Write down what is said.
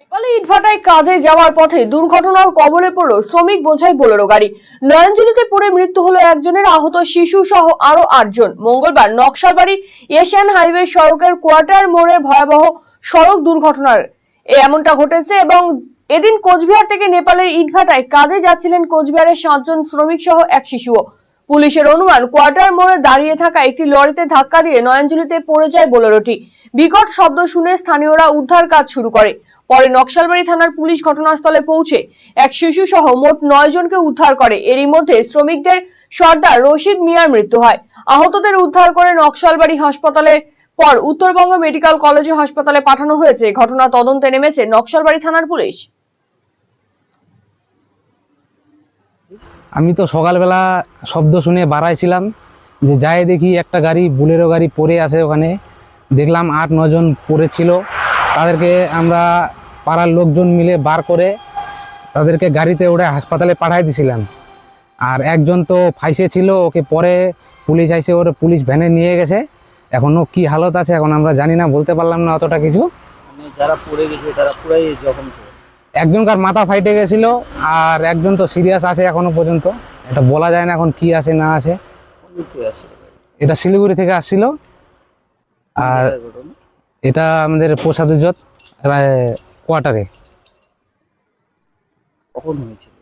নেপালে ইটভাটায় কাজে যাওয়ার পথে দুর্ঘটনার কবলে পড়ল শ্রমিক বোঝাই বোলেরো গাড়ি। নয়নজলিতে পড়ে মৃত্যু হলো একজনের, আহত শিশু সহ আরও আটজন। মঙ্গলবার নকশালবাড়ির এশিয়ান হাইওয়ে সড়কের কোয়ার্টার মোড়ে ভয়াবহ সড়ক দুর্ঘটনার এমনটা ঘটেছে এবং এদিন কোচবিহার থেকে নেপালের ইটভাটায় কাজে যাচ্ছিলেন কোচবিহারের সাতজন শ্রমিক সহ এক শিশুও। পুলিশের অনুমান, কোয়ার্টার মোড়ে দাঁড়িয়ে থাকা একটি লরিতে ধাক্কা দিয়ে নয়াঞ্জলিতে পড়ে যায় বোলেরোটি। বিকট শব্দ শুনে স্থানীয়রা উদ্ধার কাজ শুরু করে। পরে নকশালবাড়ি থানার পুলিশ ঘটনাস্থলে পৌঁছে এক শিশু সহ মোট নয় জনকে উদ্ধার করে। এরই মধ্যে শ্রমিকদের সর্দার রশিদ মিয়ার মৃত্যু হয়। আহতদের উদ্ধার করে নকশালবাড়ি হাসপাতালের পর উত্তরবঙ্গ মেডিকেল কলেজ হাসপাতালে পাঠানো হয়েছে। ঘটনা তদন্তে নেমেছে নকশালবাড়ি থানার পুলিশ। আমি তো সকালবেলা শব্দ শুনে বাড়াইছিলাম যে যাই দেখি একটা গাড়ি, বুলেরো গাড়ি পড়ে আছে ওখানে। দেখলাম আট নজন পড়েছিল। তাদেরকে আমরা পাড়ার লোকজন মিলে বার করে তাদেরকে গাড়িতে উঠে হাসপাতালে পাঠাই দিছিলাম। আর একজন তো ফাইসে ছিল, ওকে পরে পুলিশ আইসে ওর পুলিশ ভ্যানে নিয়ে গেছে। এখনও কি হালত আছে এখন আমরা জানি না, বলতে পারলাম না অতটা কিছু। মানে যারা পড়ে গেছে তারা পুরাই জখম ছিল। একজনকার মাথা ফাইটে গেছিল, আর একজন তো সিরিয়াস আছে এখনও পর্যন্ত। এটা বলা যায় না এখন কি আছে, না আছে। এটা শিলিগুড়ি থেকে আসছিল। আর এটা আমাদের প্রসাদ কোয়ার্টারে কখন হয়েছিল?